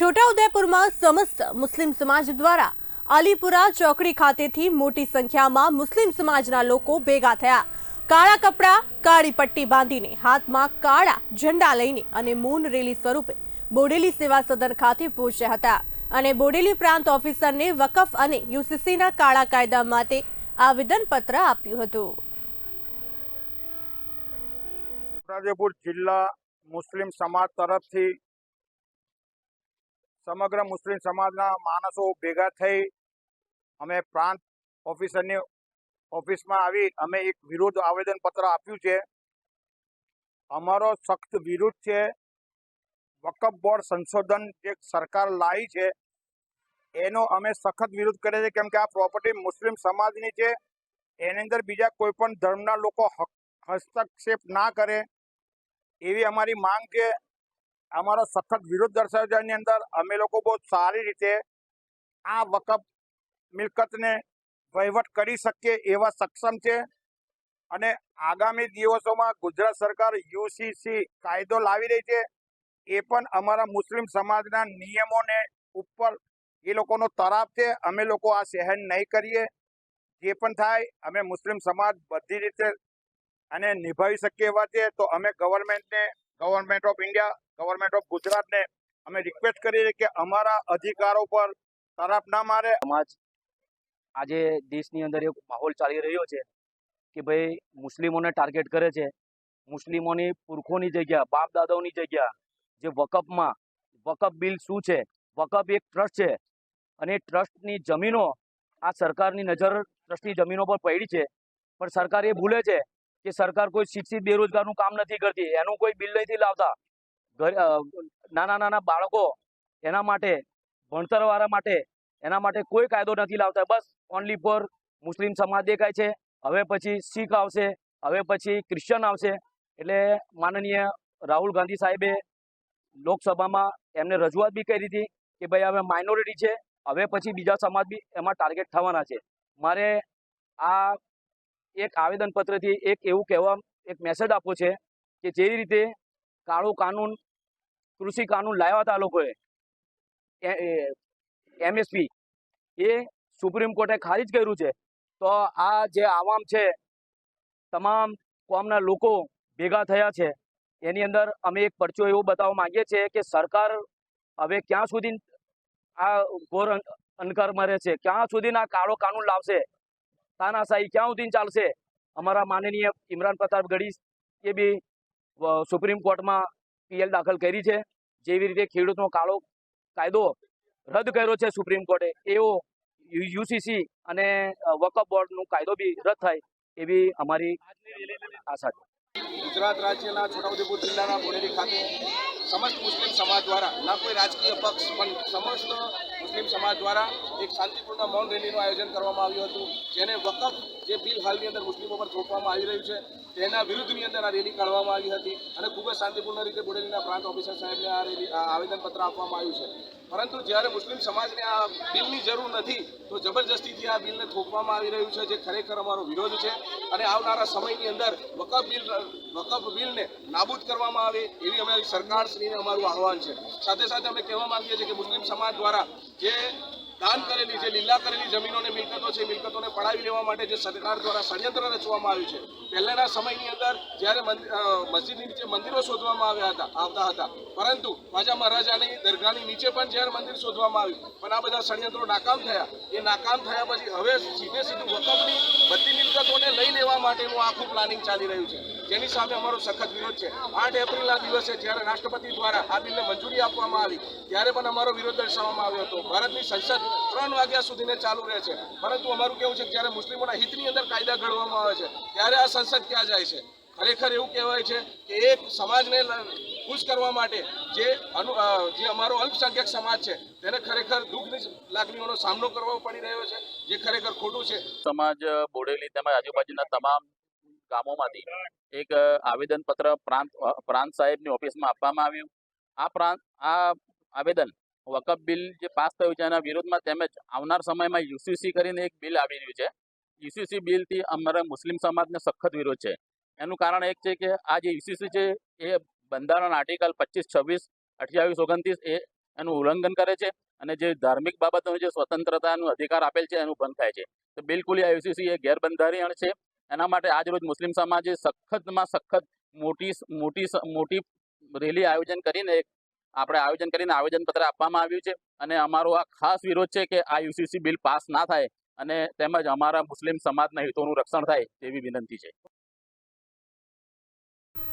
છોટાઉદેપુરમાં સમસ્ત મુસ્લિમ સમાજ દ્વારા અલીપુરા ચોકડી ખાતેથી મોટી સંખ્યામાં મુસ્લિમ સમાજના લોકો ભેગા થયા. કાળા કપડાં, કાળી પટ્ટી બાંધીને હાથમાં કાળા ઝંડા લઈને અને મૌન રેલી સ્વરૂપે બોડેલી સેવા સદન ખાતે પહોંચ્યા હતા અને બોડેલી પ્રાંત ઓફિસરને વકફ અને યુસીસીના કાળા કાયદા માટે આવેદનપત્ર આપ્યું હતું. મુસ્લિમ સમાજ તરફથી સમગ્ર મુસ્લિમ સમાજના માણસો ભેગા થઈ અમે પ્રાંત ઓફિસરની ઓફિસમાં આવી અમે એક વિરોધ આવેદનપત્ર આપ્યું છે. અમારો સખ્ત વિરોધ છે. વકફ બોર્ડ સંશોધન જે સરકાર લાવી છે, એનો અમે સખત વિરોધ કરીએ છીએ. કેમ કે આ પ્રોપર્ટી મુસ્લિમ સમાજની છે. એની અંદર બીજા કોઈ પણ ધર્મના લોકો હસ્તક્ષેપ ના કરે, એવી અમારી માંગ છે. અમારો સખત વિરોધ દર્શાવવાની અંદર. અમે લોકો બહુ સારી રીતે આ વકફ મિલકતને વહીવટ કરી શકીએ એવા સક્ષમ છે. અને આગામી દિવસોમાં ગુજરાત સરકાર યુસીસી કાયદો લાવી રહી છે. એ પણ અમારા મુસ્લિમ સમાજના નિયમોને ઉપર એ લોકોનો તરાપ છે. અમે લોકો આ સહન નહીં કરીએ. જે પણ થાય, અમે મુસ્લિમ સમાજ બધી રીતે અને નિભાવી શકીએ એવા છે. તો અમે ગવર્મેન્ટને government of India government of ગુજરાતને અમે રિક્વેસ્ટ કરીએ કે અમારા અધિકારો પર તરફ ના મારે. સમાજ આજે દેશની અંદર એક માહોલ ચાલી રહ્યો છે કે ભાઈ મુસ્લિમોને ટાર્ગેટ કરે છે. મુસ્લિમોની પુરખોની જગ્યા બાપ દાદાઓની જગ્યા, જે વકફમાં, વકફ બિલ શું છે? વકફ એક ટ્રસ્ટ છે અને ટ્રસ્ટની જમીનો આ સરકારની નજર ટ્રસ્ટની જમીનો પર પડી છે. પણ સરકાર એ ભૂલે છે કે સરકાર કોઈ શિક્ષિત બેરોજગારનું કામ નથી કરતી, એનું કોઈ બિલ નથી લાવતા. નાના નાના બાળકો એના માટે, ભણતરવાળા માટે, એના માટે કોઈ કાયદો નથી લાવતા. બસ ઓનલી ફોર મુસ્લિમ સમાજ દેખાય છે. હવે પછી શીખ આવશે, હવે પછી ક્રિશ્ચન આવશે. એટલે માનનીય રાહુલ ગાંધી સાહેબે લોકસભામાં એમને રજૂઆત બી કરી હતી કે ભાઈ હવે માઇનોરિટી છે, હવે પછી બીજા સમાજ બી એમાં ટાર્ગેટ થવાના છે. મારે આ એક આવેદનપત્રથી એક એવું કહેવા, એક મેસેજ આપવો છે કે જે રીતે કાળું કાનૂન, કૃષિ કાનૂન લાવ્યા હતા લોકોએ. એમએસપી એ સુપ્રીમ કોર્ટે ખારીજ કર્યું છે. તો આ જે આવામ છે, તમામ કોમના લોકો ભેગા થયા છે. એની અંદર અમે એક પરચો એવો બતાવવા માંગીએ છીએ કે સરકાર હવે ક્યાં સુધી આ ઘોર અંધકારમાં રહે છે? ક્યાં સુધી આ કાળો કાનૂન લાવશે? તાનાશાહી ક્યાં સુધી ચાલશે? અમારા માનનીય ઇમરાન પ્રતાપ ગઢી એ બી સુપ્રીમ કોર્ટમાં પીએલ દાખલ કરી છે. જેવી રીતે ખેડૂતનો કાળો કાયદો રદ કર્યો છે સુપ્રીમ કોર્ટે, એવો યુસીસી અને વકફ બોર્ડનો કાયદો બી રદ થાય એવી અમારી આશા છે. ગુજરાત રાજ્યના છોટાઉદેપુર જિલ્લાના બોડેલી ખાતે સમસ્ત મુસ્લિમ સમાજ દ્વારા, ના કોઈ રાજકીય પક્ષ, પણ સમસ્ત મુસ્લિમ સમાજ દ્વારા એક શાંતિપૂર્ણ મૌન રેલીનું આયોજન કરવામાં આવ્યું હતું, જેને વકફ જે બિલ હાલની અંદર મુસ્લિમો પર થોપવામાં આવી રહ્યું છે, તેના વિરુદ્ધની અંદર આ રેલી કાઢવામાં આવી હતી અને ખૂબ જ શાંતિપૂર્ણ રીતે બોડેલીના પ્રાંત ઓફિસર સાહેબને આ રેલી આવેદનપત્ર આપવામાં આવ્યું છે. પરંતુ જ્યારે મુસ્લિમ સમાજને આ બિલની જરૂર નથી, તો જબરજસ્તીથી આ બિલને થોપવામાં આવી રહ્યું છે, જે ખરેખર અમારો વિરોધ છે. અને આવનારા સમયની અંદર વકફ બિલ, વકફ બિલને નાબૂદ કરવામાં આવે એવી અમારી સરકારશ્રીને અમારું આહવાન છે. સાથે સાથે અમે કહેવા માંગીએ છીએ કે મુસ્લિમ સમાજ દ્વારા જે દાન કરેલી જે લીલા કરેલી જમીનોને મિલકતો છે, મિલકતોને પડાવી લેવા માટે જે સરકાર દ્વારા ષડયંત્ર રચવામાં આવ્યું છે. પહેલાના સમયની અંદર જ્યારે મસ્જિદની નીચે મંદિરો શોધવામાં આવ્યા હતા, આવતા હતા. પરંતુ રાજા મહારાજાની દરગાહની નીચે પણ જ્યારે મંદિર શોધવામાં આવ્યું, પણ આ બધા ષડયંત્રો નાકામ થયા. એ નાકામ થયા પછી હવે સીધે સીધું વકફની બધી મિલકતોને લઈ લેવા માટેનું આખું પ્લાનિંગ ચાલી રહ્યું છે. જેની સામે અમારો સખત વિરોધ છે. આઠ એપ્રિલના દિવસે જ્યારે રાષ્ટ્રપતિ દ્વારા આ બિલને મંજૂરી આપવામાં આવી, ત્યારે પણ અમારો વિરોધ દર્શાવવામાં આવ્યો હતો. ભારતની સંસદ ત્રણ વાગ્યા સુધીને ચાલુ રહે છે. પરંતુ અમારું કેવું છે જ્યારે મુસ્લિમોના હિતની અંદર કાયદા ઘડવામાં આવે છે, ત્યારે આ સંસદ ક્યાં જાય છે? ખરેખર એવું કહેવાય છે કે એક સમાજને ખુશ કરવા માટે જે અનુ જે અમારો અલ્પસંખ્યક સમાજ છે, તેને ખરેખર દુઃખની લાગણીઓનો સામનો કરવો પડી રહ્યો છે, જે ખરેખર ખોટું છે. સમાજ બોડેલી તેમજ આજુબાજુના તમામ ગામોમાંથી એક આવેદનપત્ર પ્રાંત પ્રાંત સાહેબની ઓફિસમાં આપવામાં આવ્યું. આ પ્રાંત, આ આવેદન વકફ બિલ જે પાસ થયું છે એના વિરોધમાં તેમજ આવનાર સમયમાં યુસીસી કરીને એક બિલ આવી રહ્યું છે. યુસીસી બિલથી અમારા મુસ્લિમ સમાજને સખત વિરોધ છે. એનું કારણ એક છે કે આ જે યુસીસી છે એ બંધારણ આર્ટિકલ પચીસ, છવ્વીસ, અઠ્યાવીસ, ઓગણત્રીસ એ એનું ઉલ્લંઘન કરે છે અને જે ધાર્મિક બાબતોનું જે સ્વતંત્રતાનો અધિકાર આપેલ છે એનું ભંગ થાય છે. તો બિલકુલ આ યુસીસી એ ગેરબંધારણ છે. એના માટે આજરોજ મુસ્લિમ સમાજે સખતમાં સખત મોટી મોટી મોટી રેલી આયોજન કરીને આપણે આયોજન કરીને આવેદનપત્ર આપવામાં આવ્યું છે અને અમારો આ ખાસ વિરોધ છે કે આ યુસીસી બિલ પાસ ના થાય અને તેમજ અમારા મુસ્લિમ સમાજના હિતોનું રક્ષણ થાય તેવી વિનંતી છે.